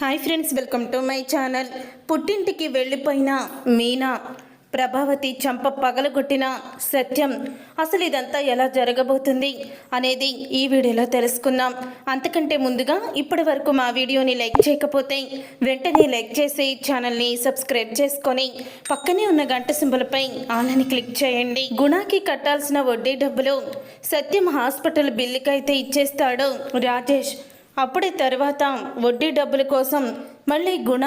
Hi friends welcome to my channel. పుట్టింటికి వెళ్ళిపోయిన మీనా ప్రభావతి చంప పగలగొట్టిన సత్యం అసలు ఇదంతా ఎలా జరగబోతుంది అనేది ఈ వీడియోలో తెలుసుకుందాం. అంతకంటే ముందుగా ఇప్పటి వరకు మా వీడియోని లైక్ చేయకపోతే వెంటనే లైక్ చేసి ఛానల్ని సబ్స్క్రైబ్ చేసుకొని పక్కనే ఉన్న గంట సింబలపై ఆలని క్లిక్ చేయండి. గుణాకి కట్టాల్సిన వడ్డీ డబ్బులు సత్యం హాస్పిటల్ బిల్లుకైతే ఇచ్చేస్తాడు రాజేష్. అప్పుడే తర్వాత వడ్డీ డబ్బుల కోసం మళ్ళీ గుణ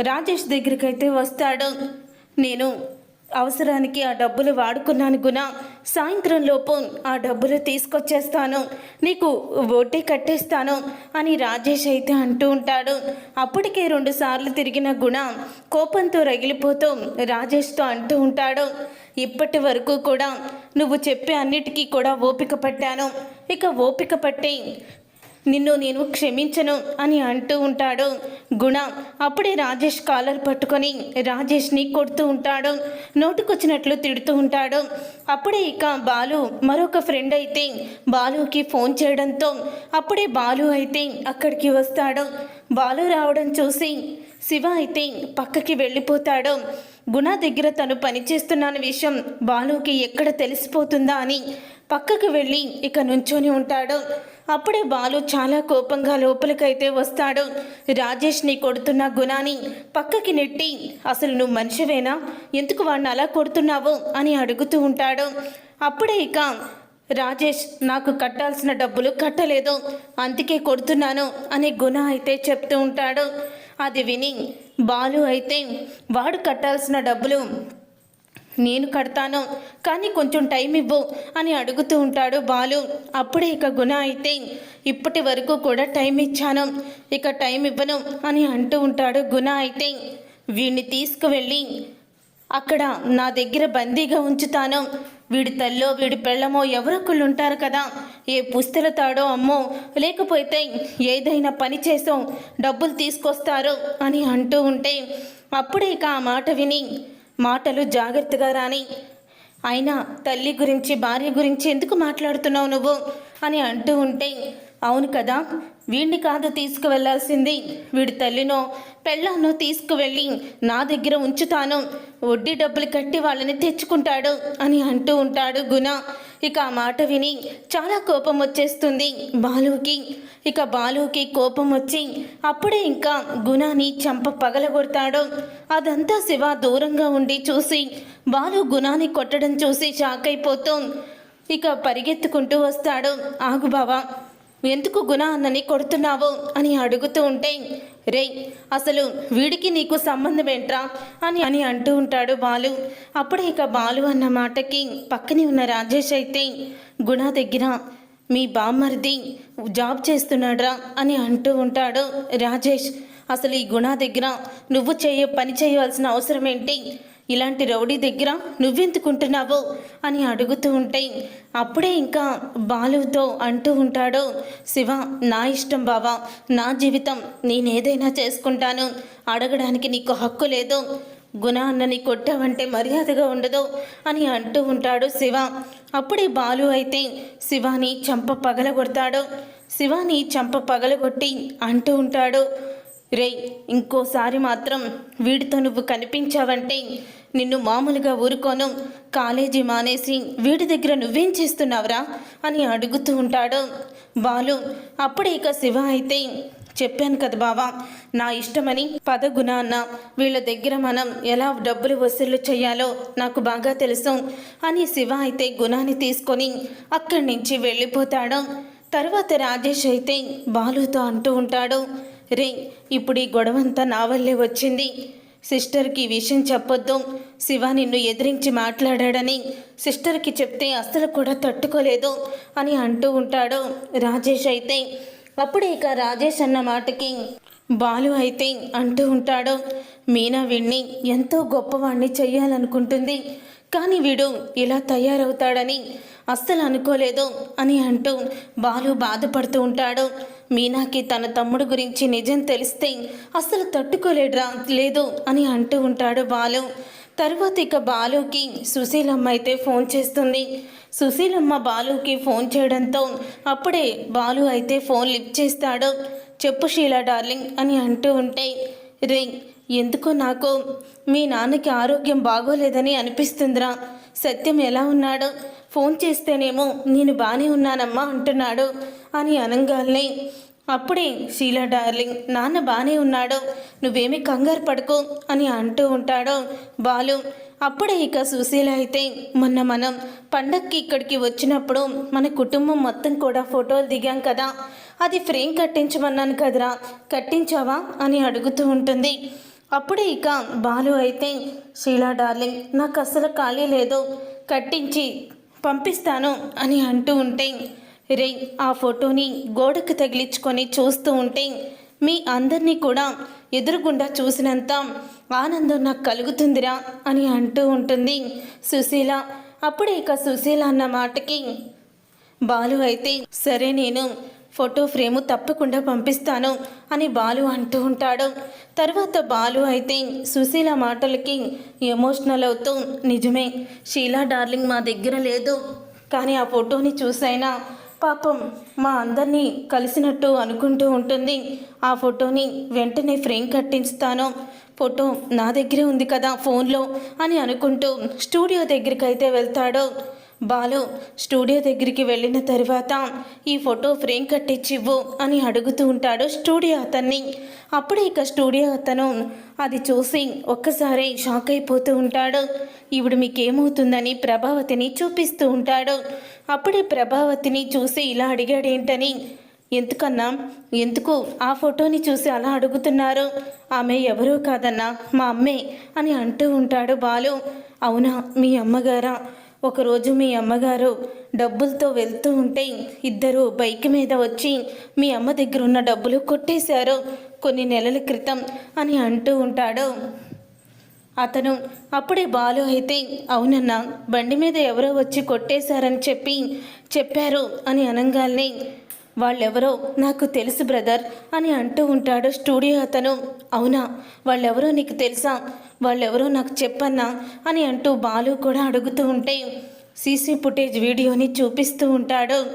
రాజేష్ దగ్గరికైతే వస్తాడు. నేను అవసరానికి ఆ డబ్బులు వాడుకున్నాను గుణ. సాయంత్రం లోపు ఆ డబ్బులు తీసుకొచ్చేస్తాను. నీకు వడ్డీ కట్టేస్తాను అని రాజేష్ అయితే అంటూ ఉంటాడు. అప్పటికే రెండు సార్లు తిరిగిన గుణ కోపంతో రగిలిపోతూ రాజేష్తో అంటూ ఉంటాడు. ఇప్పటి వరకు కూడా నువ్వు చెప్పే అన్నిటికీ కూడా ఓపిక పట్టాను. ఇక ఓపిక పట్టి నిన్ను నేను క్షమించను అని అంటూ ఉంటాడు. గుణ అప్పుడే రాజేష్ కాలర్ పట్టుకొని రాజేష్ని కొడుతూ ఉంటాడు. నోటుకొచ్చినట్లు తిడుతూ ఉంటాడు. అప్పుడే ఇక బాలు మరొక ఫ్రెండ్ అయితే బాలుకి ఫోన్ చేయడంతో అప్పుడే బాలు అయితే అక్కడికి వస్తాడు. బాలు రావడం చూసి శివ అయితే పక్కకి వెళ్ళిపోతాడు. గుణ దగ్గర తను పనిచేస్తున్న విషయం బాలుకి ఎక్కడ తెలిసిపోతుందా అని పక్కకు వెళ్ళి ఇక నుంచొని ఉంటాడు. అప్పుడే బాలు చాలా కోపంగా లోపలికైతే వస్తాడు. రాజేష్ని కొడుతున్న గుణాని పక్కకి నెట్టి అసలు నువ్వు మనిషివేనా? ఎందుకు వాడిని అలా కొడుతున్నావు? అని అడుగుతూ ఉంటాడు. అప్పుడే ఇక రాజేష్ నాకు కట్టాల్సిన డబ్బులు కట్టలేదు. అందుకే కొడుతున్నాను అని గుణ అయితే చెప్తూ ఉంటాడు. అది విని బాలు అయితే వాడు కట్టాల్సిన డబ్బులు నేను కడతాను కానీ కొంచెం టైం ఇవ్వు అని అడుగుతూ ఉంటాడు బాలు. అప్పుడే ఇక గుణ అయితే ఇప్పటి వరకు కూడా టైం ఇచ్చాను ఇక టైం ఇవ్వను అని అంటూ ఉంటాడు గుణ అయితే. వీడిని తీసుకువెళ్ళి అక్కడ నా దగ్గర బందీగా ఉంచుతాను వీడి తల్లో వీడి పెళ్ళమో ఎవరొకళ్ళుంటారు కదా? ఏ పుస్తల తాడో అమ్మో లేకపోతే ఏదైనా పని చేసో డబ్బులు తీసుకొస్తారు అని అంటూ ఉంటే అప్పుడే ఇక ఆ మాట విని మాటలు జాగ్రత్తగా రాని అయినా తల్లి గురించి భార్య గురించి ఎందుకు మాట్లాడుతున్నావు నువ్వు? అని అంటూ ఉంటే అవును కదా వీడిని కాదు తీసుకువెళ్ళాల్సింది వీడి తల్లినో పెళ్ళానో తీసుకువెళ్ళి నా దగ్గర ఉంచుతాను. వడ్డీ డబ్బులు కట్టి వాళ్ళని తెచ్చుకుంటాడు అని అంటూ ఉంటాడు గుణ. ఇక ఆ మాట విని చాలా కోపం వచ్చేస్తుంది బాలుకి. ఇక బాలుకి కోపం వచ్చి అప్పుడే ఇంకా గుణాన్ని చంప పగలగొడతాడు. అదంతా శివ దూరంగా ఉండి చూసి బాలు గుణాన్ని కొట్టడం చూసి షాక్ అయిపోతూ ఇక పరిగెత్తుకుంటూ వస్తాడు. ఆగు బావా. ఎందుకు గుణ అన్నని కొడుతున్నావు అని అడుగుతూ ఉంటే రే అసలు వీడికి నీకు సంబంధం ఏంట్రా? అని అని అంటూ ఉంటాడు బాలు. అప్పుడే ఇక బాలు అన్న మాటకి పక్కనే ఉన్న రాజేష్ అయితే గుణ దగ్గర మీ బామ్మర్ది జాబ్ చేస్తున్నాడ్రా? అని అంటూ ఉంటాడు రాజేష్. అసలు ఈ గుణ దగ్గర నువ్వు చేయ పని చేయవలసిన అవసరం ఏంటి? ఇలాంటి రౌడీ దగ్గర నువ్వెందుకుంటున్నావు అని అడుగుతూ ఉంటే అప్పుడే ఇంకా బాలుతో అంటూ ఉంటాడు శివ నా ఇష్టం బావా నా జీవితం నేనేదైనా చేసుకుంటాను అడగడానికి నీకు హక్కు లేదు గుణ అన్నని కొట్టావంటే మర్యాదగా ఉండదు అని అంటూ ఉంటాడు శివ. అప్పుడే బాలు అయితే శివాని చంప పగలగొడతాడు శివాని చంప పగలగొట్టి అంటూ ఉంటాడు. రే ఇంకోసారి మాత్రం వీడితో నువ్వు కనిపించావంటే నిన్ను మామూలుగా ఊరుకోను. కాలేజీ మానేసి వీడి దగ్గర నువ్వేం చేస్తున్నావురా అని అడుగుతూ ఉంటాడు. బాలు అప్పుడే ఇక శివ అయితే చెప్పాను కదా బావా నా ఇష్టమని పదగుణాన్న వీళ్ళ దగ్గర మనం ఎలా డబ్బులు వసూలు చేయాలో నాకు బాగా తెలుసు అని శివ అయితే గుణాన్ని తీసుకొని అక్కడి నుంచి వెళ్ళిపోతాడు. తర్వాత రాజేష్ అయితే బాలుతో అంటూ ఉంటాడు రే ఇప్పుడు ఈ గొడవంతా నా వల్లే వచ్చింది. సిస్టర్కి ఈ విషయం చెప్పొద్దు. శివ నిన్ను ఎదిరించి మాట్లాడాడని సిస్టర్కి చెప్తే అస్సలు కూడా తట్టుకోలేదు అని అంటూ ఉంటాడు రాజేష్ అయితే. అప్పుడే ఇక రాజేష్ అన్న మాటకి బాలు అయితే అంటూ ఉంటాడు మీనా వీణ్ణి ఎంతో గొప్పవాణ్ణి చెయ్యాలనుకుంటుంది. కానీ వీడు ఇలా తయారవుతాడని అస్సలు అనుకోలేదు అని అంటూ బాలు బాధపడుతూ ఉంటాడు. మీనాకి తన తమ్ముడు గురించి నిజం తెలిస్తే అసలు తట్టుకోలేడురా లేదు అని అంటూ ఉంటాడు బాలు. తర్వాత ఇక బాలుకి సుశీలమ్మ అయితే ఫోన్ చేస్తుంది. సుశీలమ్మ బాలుకి ఫోన్ చేయడంతో అప్పుడే బాలు అయితే ఫోన్ లిఫ్ట్ చేస్తాడు. చెప్పు షీలా డార్లింగ్ అని అంటూ ఉంటే రే ఎందుకో నాకు? మీ నాన్నకి ఆరోగ్యం బాగోలేదని అనిపిస్తుందిరా. సత్యం ఎలా ఉన్నాడు? ఫోన్ చేస్తేనేమో నేను బాగానే ఉన్నానమ్మా అంటున్నాడు అని అనంగాల్ని. అప్పుడే షీలా డార్లింగ్ నాన్న బాగానే ఉన్నాడు. నువ్వేమీ కంగారు పడుకో అని అంటూ ఉంటాడు బాలు. అప్పుడే ఇక సుశీల అయితే మొన్న మనం పండక్కి ఇక్కడికి వచ్చినప్పుడు మన కుటుంబం మొత్తం కూడా ఫోటోలు దిగాం కదా. అది ఫ్రేమ్ కట్టించమన్నాను కదరా. కట్టించావా? అని అడుగుతూ ఉంటుంది. అప్పుడే ఇక బాలు అయితే షీలా డార్లింగ్ నాకు అసలు ఖాళీ లేదు. కట్టించి పంపిస్తాను అని అంటూ ఉంటే రే ఆ ఫోటోని గోడకు తగిలించుకొని చూస్తూ ఉంటే మీ అందరినీ కూడా ఎదురుగుండా చూసినంత ఆనందం నాకు కలుగుతుందిరా అని అంటూ ఉంటుంది సుశీల. అప్పుడే ఇక సుశీల అన్న మాటకి బాలు అయితే సరే నేను ఫోటో ఫ్రేము తప్పకుండా పంపిస్తాను అని బాలు అంటూ ఉంటాడు. తర్వాత బాలు అయితే సుశీల మాటలకి ఎమోషనల్ అవుతూ నిజమే షీలా డార్లింగ్ మా దగ్గర లేదు. కానీ ఆ ఫోటోని చూసైనా పాపం మా అందరినీ కలిసినట్టు అనుకుంటూ ఉంటుంది. ఆ ఫోటోని వెంటనే ఫ్రేమ్ కట్టించుతాను. ఫోటో నా దగ్గరే ఉంది కదా ఫోన్లో అని అనుకుంటూ స్టూడియో దగ్గరికి అయితే వెళ్తాడు. బాలు స్టూడియో దగ్గరికి వెళ్ళిన తర్వాత ఈ ఫోటో ఫ్రేమ్ కట్టించివ్వు అని అడుగుతూ ఉంటాడు స్టూడియో అతన్ని. అప్పుడే ఇక స్టూడియో అతను అది చూసి ఒక్కసారి షాక్ అయిపోతూ ఉంటాడు. ఇప్పుడు మీకేమవుతుందని ప్రభావతిని చూపిస్తూ ఉంటాడు. అప్పుడే ప్రభావతిని చూసి ఇలా అడిగాడేంటని ఎందుకన్నా? ఎందుకు ఆ ఫోటోని చూసి అలా అడుగుతున్నారు? ఆమె ఎవరూ కాదన్నా? మా అమ్మే అని అంటూ ఉంటాడు బాలు. అవునా? మీ అమ్మగారా? ఒకరోజు మీ అమ్మగారు డబ్బులతో వెళ్తూ ఉంటే ఇద్దరు బైక్ మీద వచ్చి మీ అమ్మ దగ్గర ఉన్న డబ్బులు కొట్టేశారు. కొన్ని నెలల క్రితం అని అంటూ ఉంటాడు. అతను అప్పుడే బాలు అయితే అవునన్నా బండి మీద ఎవరో వచ్చి కొట్టేశారని చెప్పి చెప్పారు అని అనగానే వాళ్ళెవరో నాకు తెలుసు బ్రదర్ అని అంటూ ఉంటాడు స్టూడియో అతను. అవునా? వాళ్ళెవరో నీకు తెలుసా? వాళ్ళెవరో నాకు చెప్పన్నా? అని అంటూ బాలు కూడా అడుగుతూ ఉంటే సీసీ ఫుటేజ్ వీడియోని చూపిస్తూ ఉంటాడు.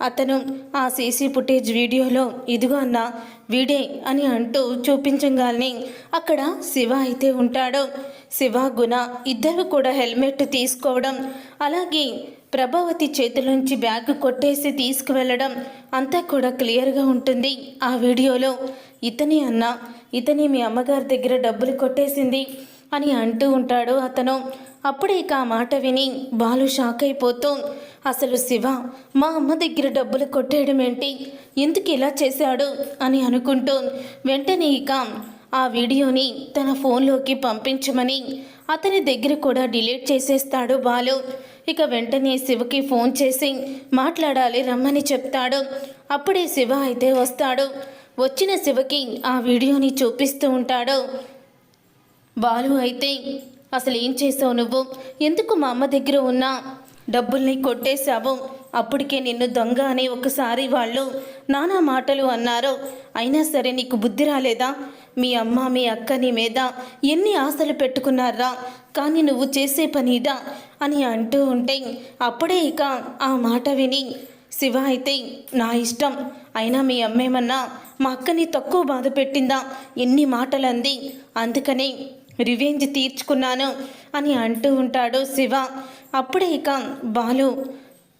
అతను ఆ సీసీ ఫుటేజ్ వీడియోలో ఇదిగో అన్న వీడే అని అంటూ చూపించగానే అక్కడ శివ అయితే ఉంటాడు. శివ గుణ ఇద్దరు కూడా హెల్మెట్ తీసుకోవడం. అలాగే ప్రభావతి చేతిలోంచి బ్యాగ్ కొట్టేసి తీసుకువెళ్ళడం అంతా కూడా క్లియర్గా ఉంటుంది ఆ వీడియోలో. ఇతని అన్న ఇతని మీ అమ్మగారి దగ్గర డబ్బులు కొట్టేసింది అని అంటూ ఉంటాడు అతను. అప్పుడే ఇక ఆ మాట విని బాలు షాక్ అయిపోతూ అసలు శివ మా అమ్మ దగ్గర డబ్బులు కొట్టేయడం ఏంటి? ఎందుకు ఇలా చేశాడు? అని అనుకుంటూ వెంటనే ఇక ఆ వీడియోని తన ఫోన్లోకి పంపించమని అతని దగ్గర కూడా డిలీట్ చేసేస్తాడు బాలు. ఇక వెంటనే శివకి ఫోన్ చేసి మాట్లాడాలి రమ్మని చెప్తాడు. అప్పుడే శివ అయితే వస్తాడు. వచ్చిన శివకి ఆ వీడియోని చూపిస్తూ ఉంటాడు. బాలు అయితే అసలు ఏం చేసావు నువ్వు? ఎందుకు మా అమ్మ దగ్గర ఉన్న? డబ్బుల్ని కొట్టేశావు. అప్పటికే నిన్ను దొంగ అని ఒకసారి వాళ్ళు నానా మాటలు అన్నారు. అయినా సరే నీకు బుద్ధి రాలేదా? మీ అమ్మ మీ అక్క నీ మీద ఎన్ని ఆశలు పెట్టుకున్నారా? కానీ నువ్వు చేసే పనిదా అని అంటూ ఉంటే అప్పుడే ఇక ఆ మాట విని శివ అయితే నా ఇష్టం. అయినా మీ అమ్మేమన్నా మా అక్కని తక్కువ బాధ పెట్టిందా? ఎన్ని మాటలు అంది. అందుకనే రివెంజ్ తీర్చుకున్నాను అని అంటూ ఉంటాడు శివ. అప్పుడే ఇక బాలు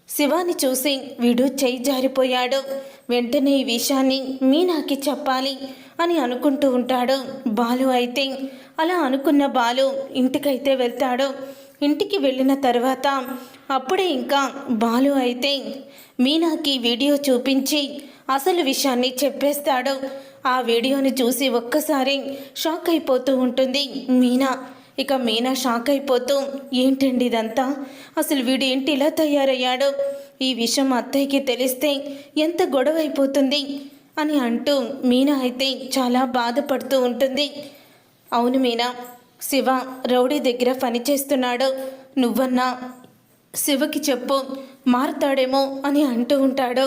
శివాని చూసి వీడు చేయి జారిపోయాడు. వెంటనే ఈ విషయాన్ని మీనాకి చెప్పాలి అని అనుకుంటూ ఉంటాడు. బాలు అయితే అలా అనుకున్న బాలు ఇంటికైతే వెళ్తాడు. ఇంటికి వెళ్ళిన తర్వాత అప్పుడే ఇంకా బాలు అయితే మీనాకి వీడియో చూపించి అసలు విషయాన్ని చెప్పేస్తాడు. ఆ వీడియోని చూసి ఒక్కసారి షాక్ అయిపోతూ ఉంటుంది మీనా. ఇక మీనా షాక్ అయిపోతూ ఏంటండి ఇదంతా? అసలు వీడు ఏంటి ఇలా తయారయ్యాడు? ఈ విషయం అత్తయ్యకి తెలిస్తే ఎంత గొడవ అయిపోతుంది? అని అంటూ మీనా అయితే చాలా బాధపడుతూ ఉంటుంది. అవును మీనా శివ రౌడీ దగ్గర పని చేస్తున్నాడు. నువ్వన్నా శివకి చెప్పు మారుతాడేమో అని అంటూ ఉంటాడు.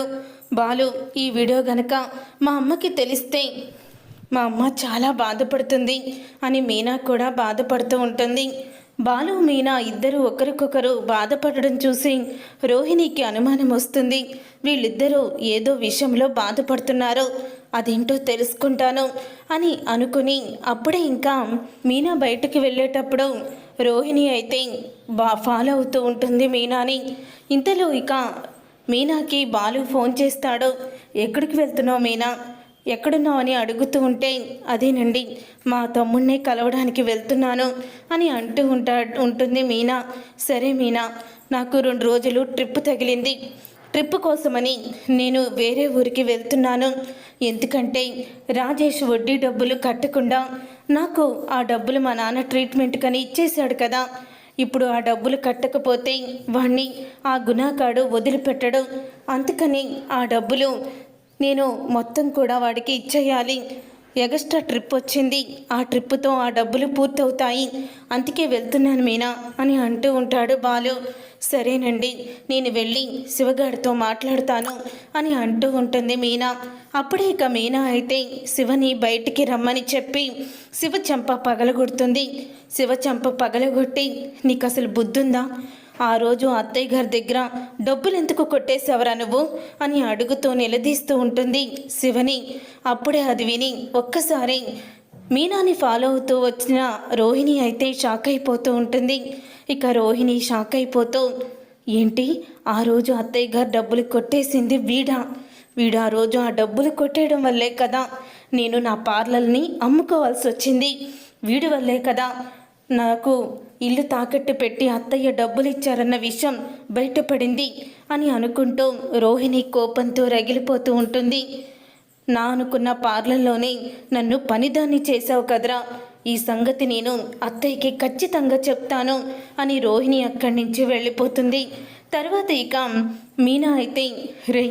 బాలు ఈ వీడియో గనక మా అమ్మకి తెలిస్తే మా అమ్మ చాలా బాధపడుతుంది అని మీనా కూడా బాధపడుతూ ఉంటుంది. బాలు మీనా ఇద్దరు ఒకరికొకరు బాధపడడం చూసి రోహిణికి అనుమానం వస్తుంది. వీళ్ళిద్దరూ ఏదో విషయంలో బాధపడుతున్నారు. అదేంటో తెలుసుకుంటాను అని అనుకుని అప్పుడే ఇంకా మీనా బయటకు వెళ్ళేటప్పుడు రోహిణి అయితే బా ఫాలో అవుతూ ఉంటుంది మీనాని. ఇంతలో ఇక మీనాకి బాలు ఫోన్ చేస్తాడు. ఎక్కడికి వెళ్తున్నావు మీనా? ఎక్కడున్నావు అని అడుగుతూ ఉంటే అదేనండి మా తమ్ముడిని కలవడానికి వెళ్తున్నాను అని అంటూ ఉంటా ఉంటుంది మీనా. సరే మీనా నాకు రెండు రోజులు ట్రిప్ తగిలింది. ట్రిప్ కోసమని నేను వేరే ఊరికి వెళ్తున్నాను. ఎందుకంటే రాజేష్ వడ్డీ డబ్బులు కట్టకుండా నాకు ఆ డబ్బులు మా నాన్న ట్రీట్మెంట్ కని ఇచ్చేశాడు కదా. ఇప్పుడు ఆ డబ్బులు కట్టకపోతే వాణ్ణి ఆ గుణాకాడు వదిలిపెట్టడు. అందుకని ఆ డబ్బులు నేను మొత్తం కూడా వాడికి ఇచ్చేయాలి. ఎగస్ట్రా ట్రిప్ వచ్చింది. ఆ ట్రిప్తో ఆ డబ్బులు పూర్తవుతాయి. అందుకే వెళ్తున్నాను మీనా అని అంటూ ఉంటాడు బాలు. సరేనండి నేను వెళ్ళి శివగాడితో మాట్లాడతాను అని అంటూ ఉంటుంది మీనా. అప్పుడే ఇక మీనా అయితే శివని బయటికి రమ్మని చెప్పి శివ చెంప పగలగొడుతుంది. శివ చెంప పగలగొట్టి నీకు అసలు బుద్ధుందా? ఆ రోజు అత్తయ్య గారి దగ్గర డబ్బులు ఎందుకు కొట్టేశావరా నువ్వు అని అడుగుతూ నిలదీస్తూ ఉంటుంది శివని. అప్పుడే అది విని ఒక్కసారి మీనాని ఫాలో అవుతూ వచ్చిన రోహిణి అయితే షాక్ అయిపోతూ ఉంటుంది. ఇక రోహిణి షాక్ అయిపోతూ ఏంటి? ఆ రోజు అత్తయ్య గారు డబ్బులు కొట్టేసింది వీడా? వీడు ఆ రోజు ఆ డబ్బులు కొట్టేయడం వల్లే కదా నేను నా పార్లర్ని అమ్ముకోవాల్సి వచ్చింది వీడి వల్లే కదా నాకు ఇల్లు తాకట్టు పెట్టి అత్తయ్య డబ్బులు ఇచ్చారన్న విషయం బయటపడింది అని అనుకుంటూ రోహిణి కోపంతో రగిలిపోతూ ఉంటుంది. నా అనుకున్న పార్లర్లోనే నన్ను పనిదాన్ని చేశావు కదరా. ఈ సంగతి నేను అత్తయ్యకి ఖచ్చితంగా చెప్తాను అని రోహిణి అక్కడి నుంచి వెళ్ళిపోతుంది. తర్వాత ఇక మీనా అయితే రే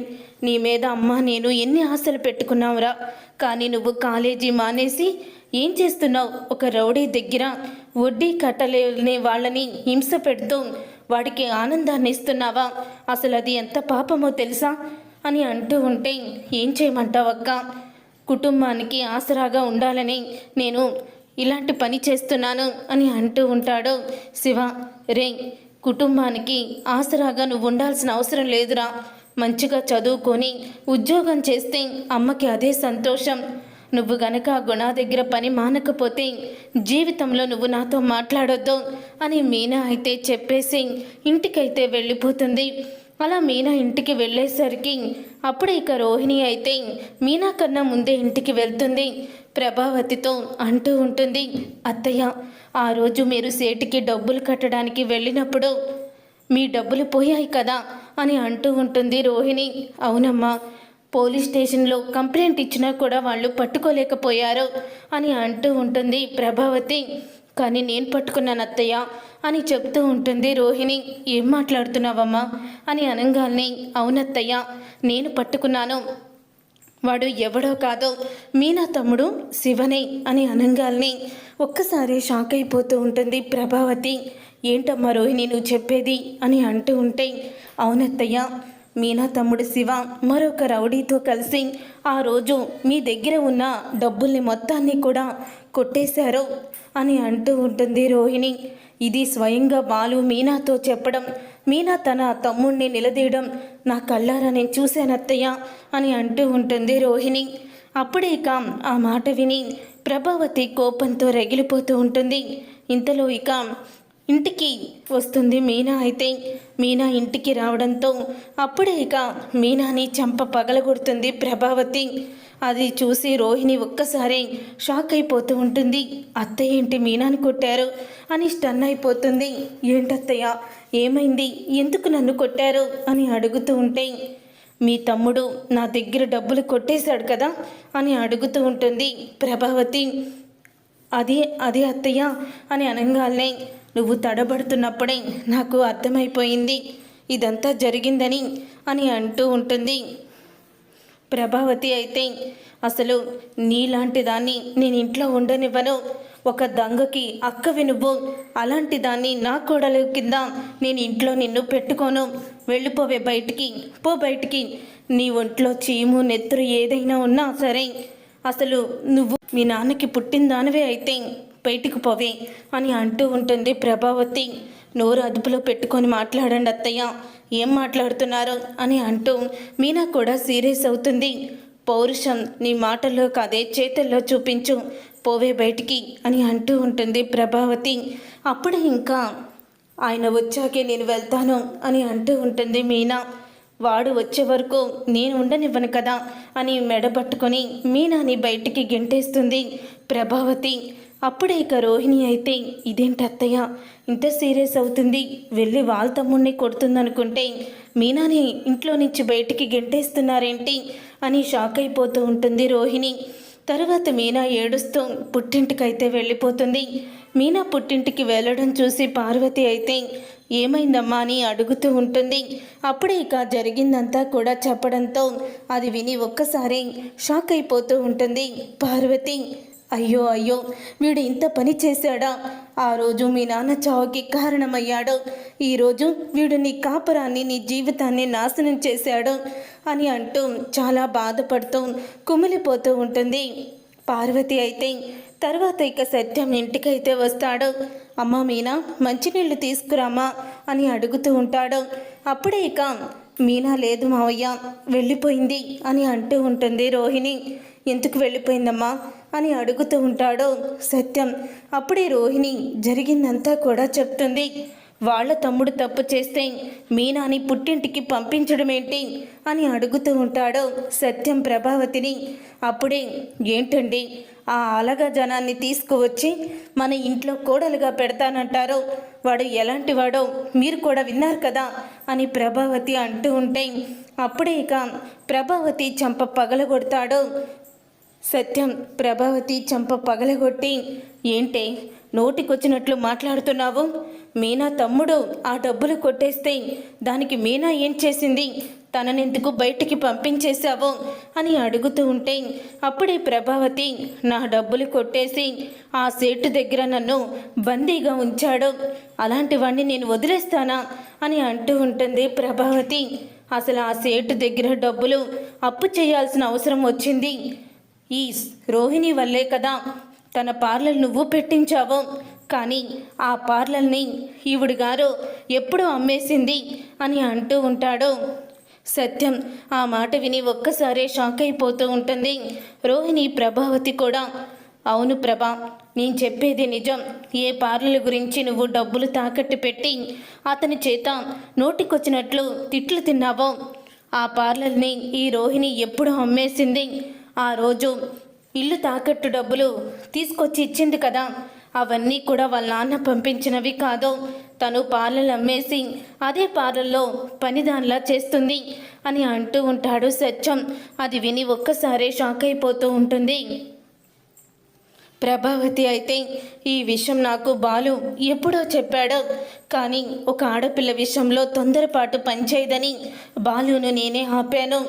నీ మీద అమ్మ నేను ఎన్ని ఆశలు పెట్టుకున్నావురా? కానీ నువ్వు కాలేజీ మానేసి ఏం చేస్తున్నావు? ఒక రౌడీ దగ్గర వడ్డీ కట్టలేని వాళ్ళని హింస పెడుతూ వాడికి ఆనందాన్ని ఇస్తున్నావా? అసలు అది ఎంత పాపమో తెలుసా? అని అంటూ ఉంటే ఏం చేయమంటావక్క కుటుంబానికి ఆసరాగా ఉండాలని నేను ఇలాంటి పని చేస్తున్నాను అని అంటూ ఉంటాడు శివ. రే కుటుంబానికి ఆసరాగా నువ్వు ఉండాల్సిన అవసరం లేదురా. మంచిగా చదువుకొని ఉద్యోగం చేస్తే అమ్మకి అదే సంతోషం. నువ్వు గనక గుణ దగ్గర పని మానకపోతే జీవితంలో నువ్వు నాతో మాట్లాడొద్దు అని మీనా అయితే చెప్పేసి ఇంటికైతే వెళ్ళిపోతుంది. అలా మీనా ఇంటికి వెళ్ళేసరికి అప్పుడే ఇక రోహిణి అయితే మీనా కన్నా ముందే ఇంటికి వెళ్తుంది. ప్రభావతితో అంటూ ఉంటుంది అత్తయ్య ఆ రోజు మీరు సేటికి డబ్బులు కట్టడానికి వెళ్ళినప్పుడు మీ డబ్బులు పోయాయి కదా అని అంటూ ఉంటుంది రోహిణి. అవునమ్మా పోలీస్ స్టేషన్లో కంప్లైంట్ ఇచ్చినా కూడా వాళ్ళు పట్టుకోలేకపోయారు అని అంటూ ఉంటుంది ప్రభావతి. కానీ నేను పట్టుకున్నాను అత్తయ్య అని చెప్తూ ఉంటుంది రోహిణి. ఏం మాట్లాడుతున్నావమ్మా అని అనగానే అవునత్తయ్య నేను పట్టుకున్నాను. వాడు ఎవడో కాదో మీనా తమ్ముడు శివనే అని అనంగాల్ని ఒక్కసారి షాక్ అయిపోతూ ఉంటుంది ప్రభావతి. ఏంటమ్మా రోహిణి నువ్వు చెప్పేది? అని అంటూ ఉంటే అవునత్తయ్య మీనా తమ్ముడు శివ మరొక రౌడీతో కలిసి ఆ రోజు మీ దగ్గర ఉన్న డబ్బుల్ని మొత్తాన్ని కూడా కొట్టేశారు అని అంటూ ఉంటుంది రోహిణి. ఇది స్వయంగా బాలు మీనాతో చెప్పడం మీనా తన తమ్ముణ్ణి నిలదీయడం నా కళ్ళారా నేను చూశానత్తయ్య అని అంటూ ఉంటుంది రోహిణి. అప్పుడే ఇక ఆ మాట విని ప్రభావతి కోపంతో రగిలిపోతూ ఉంటుంది. ఇంతలో ఇక ఇంటికి వస్తుంది మీనా అయితే. మీనా ఇంటికి రావడంతో అప్పుడే ఇక మీనాని చంప పగలగొడుతుంది ప్రభావతి. అది చూసి రోహిణి ఒక్కసారి షాక్ అయిపోతూ ఉంటుంది. అత్తయ్య ఏంటి మీనాని కొట్టారు? అని స్టన్ అయిపోతుంది. ఏంటత్తయ్య? ఏమైంది? ఎందుకు నన్ను కొట్టారు? అని అడుగుతూ ఉంటే మీ తమ్ముడు నా దగ్గర డబ్బులు కొట్టేశాడు కదా? అని అడుగుతూ ఉంటుంది ప్రభావతి. అది అది అత్తయ్య అని అనగానే నువ్వు తడబడుతున్నప్పుడే నాకు అర్థమైపోయింది. ఇదంతా జరిగిందని అని అంటూ ఉంటుంది. ప్రభావతి అయితే అసలు నీలాంటి దాన్ని నేను ఇంట్లో ఉండనివ్వను. ఒక దొంగకి అక్కవి నువ్వు అలాంటి దాన్ని నా కోడలు కింద నేను ఇంట్లో నిన్ను పెట్టుకోను. వెళ్ళిపోవే బయటికి పో బయటికి. నీ ఒంట్లో చీము నెత్తురు ఏదైనా ఉన్నా సరే అసలు నువ్వు మీ నాన్నకి పుట్టిన దానివే అయితే బయటికి పోవే అని అంటూ ఉంటుంది ప్రభావతి. నోరు అదుపులో పెట్టుకొని మాట్లాడండి అత్తయ్య. ఏం మాట్లాడుతున్నారు అని అంటూ మీనా కూడా సీరియస్ అవుతుంది. పౌరుషం నీ మాటల్లో కాదే చేతుల్లో చూపించు. పోవే బయటికి అని అంటూ ఉంటుంది ప్రభావతి. అప్పుడే ఇంకా ఆయన వచ్చాకే నేను వెళ్తాను అని అంటూ ఉంటుంది మీనా. వాడు వచ్చే వరకు నేను ఉండనివ్వను కదా అని మెడబట్టుకొని మీనాని బయటికి గెంటేస్తుంది ప్రభావతి. అప్పుడే ఇక రోహిణి అయితే ఇదేంటి అత్తయ్య? ఇంత సీరియస్ అవుతుంది. వెళ్ళి వాళ్ళ తమ్ముడిని కొడుతుందనుకుంటే మీనాని ఇంట్లో నుంచి బయటికి గెంటేస్తున్నారేంటి? అని షాక్ అయిపోతూ ఉంటుంది రోహిణి. తర్వాత మీనా ఏడుస్తూ పుట్టింటికైతే వెళ్ళిపోతుంది. మీనా పుట్టింటికి వెళ్ళడం చూసి పార్వతి అయితే ఏమైందమ్మా? అని అడుగుతూ ఉంటుంది. అప్పుడే ఇక జరిగిందంతా కూడా చెప్పడంతో అది విని ఒక్కసారి షాక్ అయిపోతూ ఉంటుంది. పార్వతి అయ్యో అయ్యో వీడు ఇంత పని చేశాడా? ఆ రోజు మీ నాన్న చావుకి కారణమయ్యాడు. ఈరోజు వీడు నీ కాపురాన్ని నీ జీవితాన్ని నాశనం చేశాడు అని అంటూ చాలా బాధపడుతూ కుమిలిపోతూ ఉంటుంది. పార్వతి అయితే తర్వాత ఇక సత్యం ఇంటికైతే వస్తాడు. అమ్మ మీనా మంచినీళ్ళు తీసుకురామా? అని అడుగుతూ ఉంటాడు. అప్పుడే ఇక మీనా లేదు మావయ్య వెళ్ళిపోయింది అని అంటూ ఉంటుంది రోహిణి. ఎందుకు వెళ్ళిపోయిందమ్మా అని అడుగుతూ ఉంటాడో సత్యం. అప్పుడే రోహిణి జరిగిందంతా కూడా చెప్తుంది. వాళ్ళ తమ్ముడు తప్పు చేస్తే మీనాని పుట్టింటికి పంపించడం ఏంటి అని అడుగుతూ ఉంటాడో సత్యం ప్రభావతిని. అప్పుడే ఏంటండి? ఆ అలగ జనాన్ని తీసుకువచ్చి మన ఇంట్లో కోడలుగా పెడతానంటారో? వాడు ఎలాంటి వాడో మీరు కూడా విన్నారు కదా? అని ప్రభావతి అంటూ ఉంటే అప్పుడే ఇక ప్రభావతి చంప పగలగొడతాడు సత్యం ప్రభావతి చంప పగలగొట్టి ఏంటే నోటికొచ్చినట్లు మాట్లాడుతున్నావు? మీనా తమ్ముడు ఆ డబ్బులు కొట్టేస్తే దానికి మీనా ఏం చేసింది? తననెందుకు బయటికి పంపించేశావు? అని అడుగుతూ ఉంటే అప్పుడే ప్రభావతి నా డబ్బులు కొట్టేసి ఆ సేటు దగ్గర నన్ను బందీగా ఉంచాడు. అలాంటి వాణ్ణి నేను వదిలేస్తానా? అని అంటూ ఉంటుంది ప్రభావతి. అసలు ఆ సేటు దగ్గర డబ్బులు అప్పు చేయాల్సిన అవసరం వచ్చింది. ఈ రోహిణి వల్లే కదా తన పార్లర్ నువ్వు పెట్టించావు. కానీ ఆ పార్లర్ని ఈవిడ గారు ఎప్పుడు అమ్మేసింది అని అంటూ ఉంటాడు. సత్యం ఆ మాట విని ఒక్కసారే షాక్ అయిపోతూ ఉంటుంది. రోహిణి ప్రభావతి కూడా అవును ప్రభా నేను చెప్పేది నిజం. ఏ పార్లర్ గురించి నువ్వు డబ్బులు తాకట్టు పెట్టి అతని చేత నోటికొచ్చినట్లు తిట్లు తిన్నావో? ఆ పార్లర్ని ఈ రోహిణి ఎప్పుడు అమ్మేసింది? ఆ రోజు ఇల్లు తాకట్టు డబ్బులు తీసుకొచ్చి ఇచ్చింది కదా. అవన్నీ కూడా వాళ్ళ నాన్న పంపించినవి కాదు. తను పార్లలు అమ్మేసి అదే పార్లర్లో పనిదానిలా చేస్తుంది అని అంటూ ఉంటాడు సత్యం. అది విని ఒక్కసారే షాక్ అయిపోతూ ఉంటుంది. ప్రభావతి అయితే ఈ విషయం నాకు బాలు ఎప్పుడో చెప్పాడు. కానీ ఒక ఆడపిల్ల విషయంలో తొందరపాటు పనిచేయదని బాలును నేనే ఆపాను.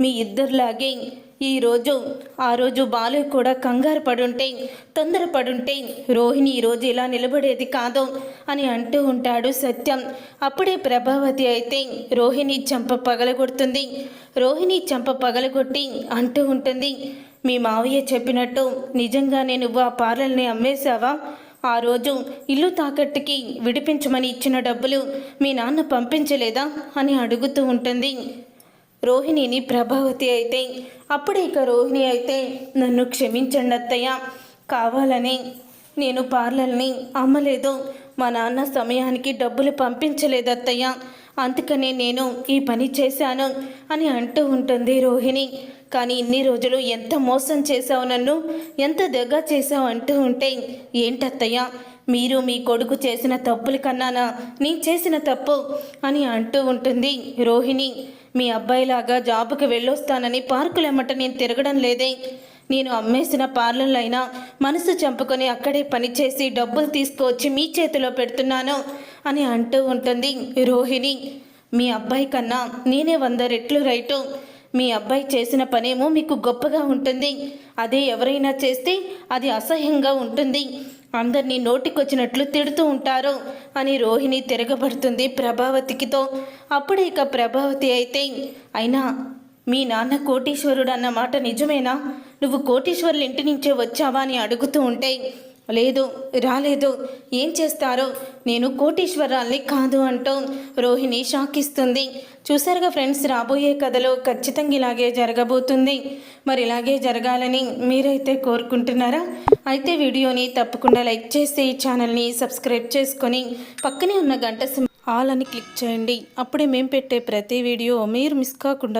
మీ ఇద్దరిలాగే ఈరోజు ఆ రోజు బాలు కూడా కంగారు పడుంటే తొందరపడుంటే రోహిణి ఈరోజు ఇలా నిలబడేది కాదు అని అంటూ ఉంటాడు సత్యం. అప్పుడే ప్రభావతి అయితే రోహిణి చంప పగలగొడుతుంది. రోహిణి చంప పగలగొట్టి అంటూ ఉంటుంది మీ మావయ్య చెప్పినట్టు నిజంగానే నువ్వు ఆ పార్లర్ని అమ్మేశావా? ఆ రోజు ఇల్లు తాకట్టుకి విడిపించమని ఇచ్చిన డబ్బులు మీ నాన్న పంపించలేదా? అని అడుగుతూ ఉంటుంది. రోహిణిని ప్రభావతి అయితే అప్పుడు ఇక రోహిణి అయితే నన్ను క్షమించండి అత్తయ్య. కావాలని నేను పార్లర్ని అమ్మలేదు. మా నాన్న సమయానికి డబ్బులు పంపించలేదు అత్తయ్య. అందుకనే నేను ఈ పని చేశాను అని అంటూ ఉంటుంది రోహిణి. కానీ ఇన్ని రోజులు ఎంత మోసం చేశావు నన్ను? ఎంత దగ్గ చేశావు అంటూ ఉంటే ఏంటత్తయ్య? మీరు మీ కొడుకు చేసిన తప్పుల కన్నానా? నేను చేసిన తప్పు? అని అంటూ ఉంటుంది రోహిణి. మీ అబ్బాయిలాగా జాబుకి వెళ్ళొస్తానని పార్కులెమ్మట నేను తిరగడం లేదే. నేను అమ్మేసిన పార్లర్లైనా మనసు చంపుకొని అక్కడే పనిచేసి డబ్బులు తీసుకువచ్చి మీ చేతిలో పెడుతున్నాను అని అంటూ ఉంటుంది రోహిణి. మీ అబ్బాయి కన్నా నేనే వంద రెట్లు రైటు. మీ అబ్బాయి చేసిన పనేమో మీకు గొప్పగా ఉంటుంది. అదే ఎవరైనా చేస్తే అది అసహ్యంగా ఉంటుంది. అందరినీ నోటికొచ్చినట్లు తిడుతూ ఉంటారు అని రోహిణి తిరగబడుతుంది ప్రభావతికితో. అప్పుడే ఇక ప్రభావతి అయితే అయినా మీ నాన్న కోటీశ్వరుడు అన్న మాట నిజమేనా? నువ్వు కోటీశ్వరుల ఇంటి నుంచే వచ్చావా? అని అడుగుతూ ఉంటే లేదు రాలేదు. ఏం చేస్తారో? నేను కోటీశ్వరాల్ని కాదు అంటూ రోహిణి షాక్ ఇస్తుంది చూసారుగా ఫ్రెండ్స్ రాబోయే కథలో ఖచ్చితంగా ఇలాగే జరగబోతుంది. మరి ఇలాగే జరగాలని మీరైతే కోరుకుంటున్నారా? అయితే వీడియోని తప్పకుండా లైక్ చేసి ఈ ఛానల్ని సబ్స్క్రైబ్ చేసుకొని పక్కనే ఉన్న గంట ఆల్ అని క్లిక్ చేయండి. అప్పుడే మేము పెట్టే ప్రతి వీడియో మీరు మిస్ కాకుండా